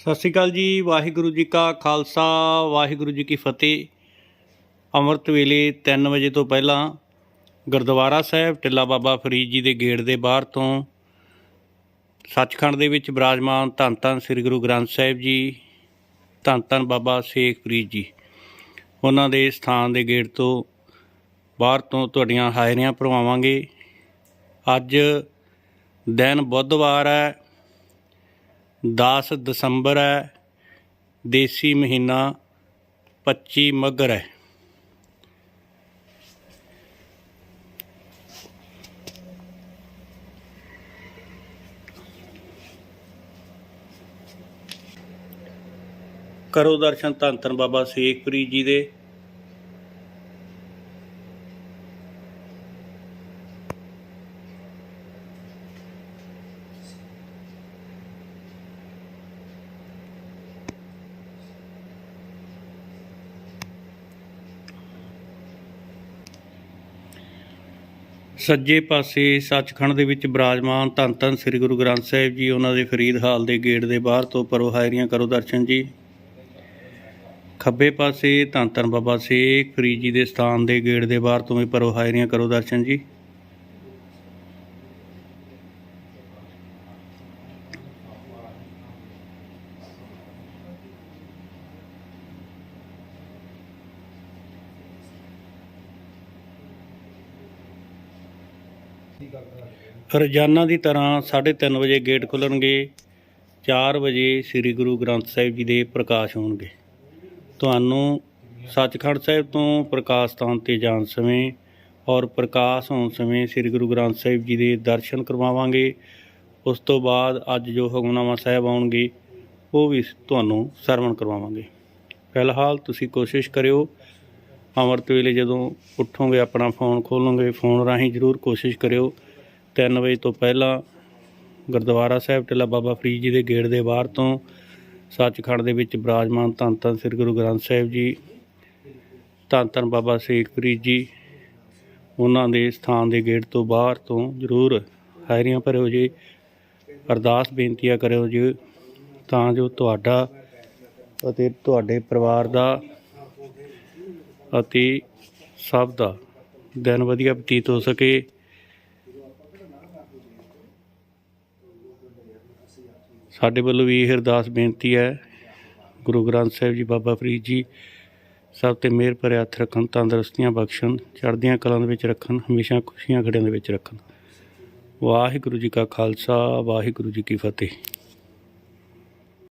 ਸਤਿ ਸ਼੍ਰੀ ਅਕਾਲ ਜੀ, ਵਾਹਿਗੁਰੂ ਜੀ ਕਾ ਖਾਲਸਾ, ਵਾਹਿਗੁਰੂ ਜੀ ਕੀ ਫਤਿਹ। ਅੰਮ੍ਰਿਤ ਵੇਲੇ 3 ਵਜੇ ਤੋਂ ਪਹਿਲਾਂ ਗੁਰਦੁਆਰਾ ਸਾਹਿਬ, ਟਿੱਲਾ ਬਾਬਾ ਫਰੀਦ ਜੀ ਦੇ ਗੇਟ ਦੇ ਬਾਹਰ ਤੋਂ ਸੱਚਖੰਡ ਦੇ ਵਿੱਚ ਬਿਰਾਜਮਾਨ ਧੰਨ ਧੰਨ ਸ੍ਰੀ ਗੁਰੂ ਗ੍ਰੰਥ ਸਾਹਿਬ ਜੀ, ਧੰਨ ਧੰਨ ਬਾਬਾ ਸ਼ੇਖ ਫਰੀਦ ਜੀ। ਉਹਨਾਂ ਦੇ ਸਥਾਨ ਦੇ ਗੇਟ ਤੋਂ ਬਾਹਰ ਤੋਂ ਤੁਹਾਡੀਆਂ ਹਾਜ਼ਰੀਆਂ ਭਰਵਾਵਾਂਗੇ। ਅੱਜ ਦਿਨ ਬੁੱਧਵਾਰ ਹੈ। 10 ਦਸੰਬਰ ਹੈ, ਦੇਸੀ ਮਹੀਨਾ 25 ਮੱਘਰ ਹੈ। ਕਰੋ ਦਰਸ਼ਨ ਧੰਨ ਧੰਨ ਬਾਬਾ ਸ਼ੇਖ ਜੀ ਦੇ। ਸੱਜੇ ਪਾਸੇ ਸੱਚਖੰਡ ਦੇ ਵਿੱਚ ਬਿਰਾਜਮਾਨ ਧੰਨ ਧੰਨ ਸ੍ਰੀ ਗੁਰੂ ਗ੍ਰੰਥ ਸਾਹਿਬ ਜੀ, ਉਹਨਾਂ ਦੇ ਫਰੀਦ ਹਾਲ ਦੇ ਗੇਟ ਦੇ ਬਾਹਰ ਤੋਂ ਪਰੋ ਹਾਇਰੀਆਂ ਕਰੋ ਦਰਸ਼ਨ ਜੀ। ਖੱਬੇ ਪਾਸੇ ਧੰਨ ਧੰਨ ਬਾਬਾ ਸ਼ੇਖ ਫਰੀਦ ਜੀ ਦੇ ਸਥਾਨ ਦੇ ਗੇਟ ਦੇ ਬਾਹਰ ਤੋਂ ਵੀ ਪਰੋ ਹਾਇਰੀਆਂ ਕਰੋ ਦਰਸ਼ਨ ਜੀ। ਰੋਜ਼ਾਨਾ ਦੀ ਤਰ੍ਹਾਂ 3:30 ਵਜੇ ਗੇਟ ਖੁੱਲਣਗੇ 4 ਵਜੇ ਸ੍ਰੀ ਗੁਰੂ ਗ੍ਰੰਥ ਸਾਹਿਬ ਜੀ ਦੇ ਪ੍ਰਕਾਸ਼ ਹੋਣਗੇ। ਤੁਹਾਨੂੰ ਸੱਚਖੰਡ ਸਾਹਿਬ ਤੋਂ ਪ੍ਰਕਾਸ਼ ਸਥਾਨ ਤੇ ਜਾਣ ਸਮੇਂ ਔਰ ਪ੍ਰਕਾਸ਼ ਹੋਣ ਸਮੇਂ ਸ੍ਰੀ ਗੁਰੂ ਗ੍ਰੰਥ ਸਾਹਿਬ ਜੀ ਦੇ ਦਰਸ਼ਨ ਕਰਵਾਵਾਂਗੇ। ਉਸ ਤੋਂ ਬਾਅਦ ਅੱਜ ਜੋ ਹੁਕਮਨਾਮਾ ਸਾਹਿਬ ਆਉਣਗੇ, ਉਹ ਵੀ ਤੁਹਾਨੂੰ ਸਰਵਣ ਕਰਵਾਵਾਂਗੇ। ਫਿਲਹਾਲ ਤੁਸੀਂ ਕੋਸ਼ਿਸ਼ ਕਰਿਓ ਅੰਮ੍ਰਿਤ ਵੇਲੇ ਜਦੋਂ ਉੱਠੋਗੇ, ਆਪਣਾ ਫੋਨ ਖੋਲੋਗੇ, ਫੋਨ ਰਾਹੀਂ ਜ਼ਰੂਰ ਕੋਸ਼ਿਸ਼ ਕਰਿਓ। 3 ਵਜੇ ਤੋਂ ਪਹਿਲਾਂ ਗੁਰਦੁਆਰਾ ਸਾਹਿਬ, ਟਿੱਲਾ ਬਾਬਾ ਫਰੀਦ ਜੀ ਦੇ ਗੇਟ ਦੇ ਬਾਹਰ ਤੋਂ ਸੱਚਖੰਡ ਦੇ ਵਿੱਚ ਬਿਰਾਜਮਾਨ ਧੰਨ ਧੰਨ ਸ੍ਰੀ ਗੁਰੂ ਗ੍ਰੰਥ ਸਾਹਿਬ ਜੀ, ਧੰਨ ਧੰਨ ਬਾਬਾ ਸ਼ੇਖ ਫਰੀਦ ਜੀ, ਉਹਨਾਂ ਦੇ ਸਥਾਨ ਦੇ ਗੇਟ ਤੋਂ ਬਾਹਰ ਤੋਂ ਜ਼ਰੂਰ ਹਾਜ਼ਰੀਆਂ ਭਰਿਓ ਜੀ। ਅਰਦਾਸ ਬੇਨਤੀਆਂ ਕਰਿਓ ਜੀ, ਤਾਂ ਜੋ ਤੁਹਾਡਾ ਅਤੇ ਤੁਹਾਡੇ ਪਰਿਵਾਰ ਦਾ ਅਤੇ ਸਭ ਦਾ। ਦਿਨ ਵਧੀਆ ਬਤੀਤ ਹੋ ਸਕੇ। ਸਾਡੇ ਵੱਲੋਂ ਵੀ ਇਹ ਅਰਦਾਸ ਬੇਨਤੀ ਹੈ। ਗੁਰੂ ਗ੍ਰੰਥ ਸਾਹਿਬ ਜੀ, ਬਾਬਾ ਫਰੀਦ ਜੀ, ਸਭ ਤੇ ਮਿਹਰ ਭਰਿਆ ਹੱਥ ਰੱਖਣ, ਤੰਦਰੁਸਤੀਆਂ ਬਖਸ਼ਣ, ਚੜ੍ਹਦੀਆਂ ਕਲਾਂ ਦੇ ਵਿੱਚ ਰੱਖਣ, ਹਮੇਸ਼ਾ ਖੁਸ਼ੀਆਂ ਖੜਿਆਂ ਦੇ ਵਿੱਚ ਰੱਖਣ। ਵਾਹਿਗੁਰੂ ਜੀ ਕਾ ਖਾਲਸਾ, ਵਾਹਿਗੁਰੂ ਜੀ ਕੀ ਫਤਿਹ।